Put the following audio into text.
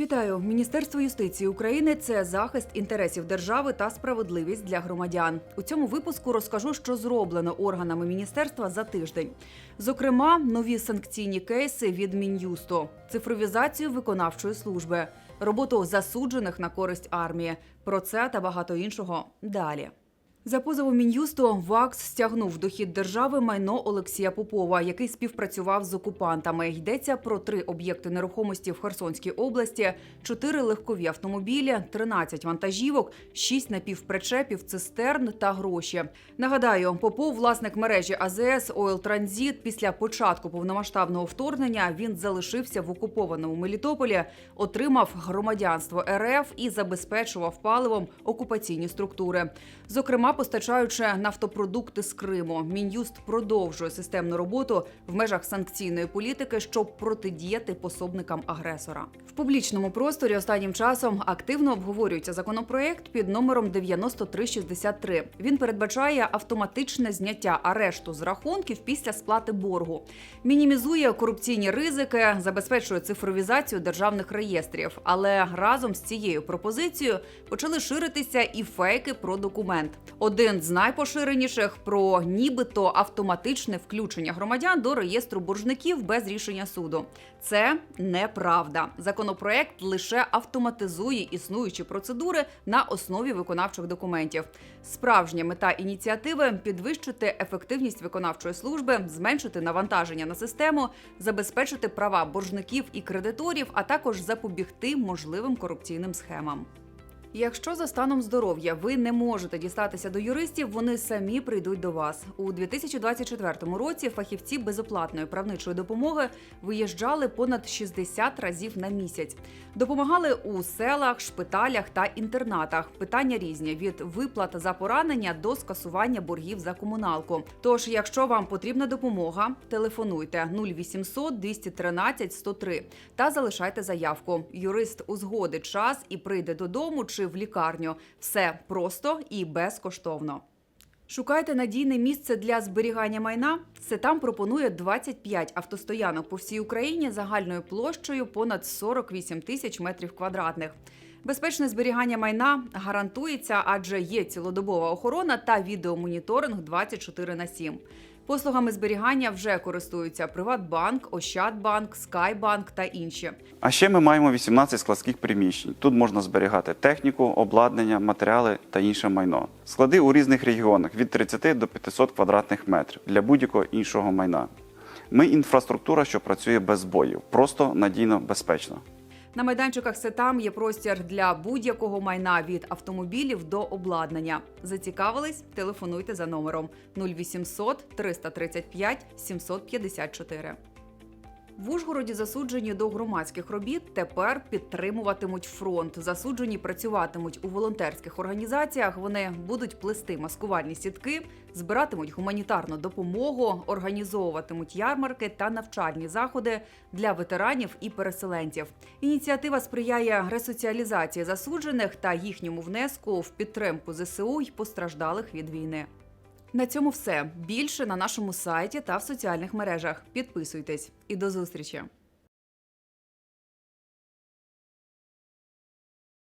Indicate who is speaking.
Speaker 1: Вітаю! Міністерство юстиції України це захист інтересів держави та справедливість для громадян. У цьому випуску розкажу, що зроблено органами міністерства за тиждень. Зокрема, нові санкційні кейси від мін'юсту, цифровізацію виконавчої служби, роботу засуджених на користь армії. Про це та багато іншого далі. За позовом мін'юсту ВАКС стягнув дохід держави майно Олексія Попова, який співпрацював з окупантами. Йдеться про три об'єкти нерухомості в Херсонській області, чотири легкові автомобілі, 13 вантажівок, шість напівпричепів, цистерн та гроші. Нагадаю, Попов, власник мережі АЗС Ойл Транзит, після початку повномасштабного вторгнення він залишився в окупованому Мелітополі, отримав громадянство РФ і забезпечував паливом окупаційні структури. Зокрема, постачаючи нафтопродукти з Криму, мін'юст продовжує системну роботу в межах санкційної політики, щоб протидіяти пособникам агресора. В публічному просторі останнім часом активно обговорюється законопроект під номером 9363. Він передбачає автоматичне зняття арешту з рахунків після сплати боргу, мінімізує корупційні ризики, забезпечує цифровізацію державних реєстрів. Але разом з цією пропозицією почали ширитися і фейки про документ. Один з найпоширеніших про нібито автоматичне включення громадян до реєстру боржників без рішення суду. Це неправда. Законопроект лише автоматизує існуючі процедури на основі виконавчих документів. Справжня мета ініціативи підвищити ефективність виконавчої служби, зменшити навантаження на систему, забезпечити права боржників і кредиторів, а також запобігти можливим корупційним схемам. Якщо за станом здоров'я ви не можете дістатися до юристів, вони самі прийдуть до вас. У 2024 році фахівці безоплатної правничої допомоги виїжджали понад 60 разів на місяць. Допомагали у селах, шпиталях та інтернатах. Питання різні від виплат за поранення до скасування боргів за комуналку. Тож, якщо вам потрібна допомога, телефонуйте 0800 213 103 та залишайте заявку. Юрист узгодить час і прийде додому чи в лікарню. Все просто і безкоштовно. Шукайте надійне місце для зберігання майна. Сетам пропонує 25 автостоянок по всій Україні загальною площею понад 48 тисяч метрів квадратних. Безпечне зберігання майна гарантується, адже є цілодобова охорона та відеомоніторинг 24 на 7. Послугами зберігання вже користуються Приватбанк, Ощадбанк, Скайбанк та інші.
Speaker 2: А ще ми маємо 18 складських приміщень. Тут можна зберігати техніку, обладнання, матеріали та інше майно. Склади у різних регіонах від 30 до 500 квадратних метрів для будь-якого іншого майна. Ми інфраструктура, що працює без збоїв, просто надійно безпечно.
Speaker 1: На майданчиках Сетам є простір для будь-якого майна від автомобілів до обладнання. Зацікавились? Телефонуйте за номером 0800 335 754. В Ужгороді засуджені до громадських робіт тепер підтримуватимуть фронт. Засуджені працюватимуть у волонтерських організаціях. Вони будуть плести маскувальні сітки, збиратимуть гуманітарну допомогу, організовуватимуть ярмарки та навчальні заходи для ветеранів і переселенців. Ініціатива сприяє ресоціалізації засуджених та їхньому внеску в підтримку ЗСУ й постраждалих від війни. На цьому все більше на нашому сайті та в соціальних мережах. Підписуйтесь і до зустрічі!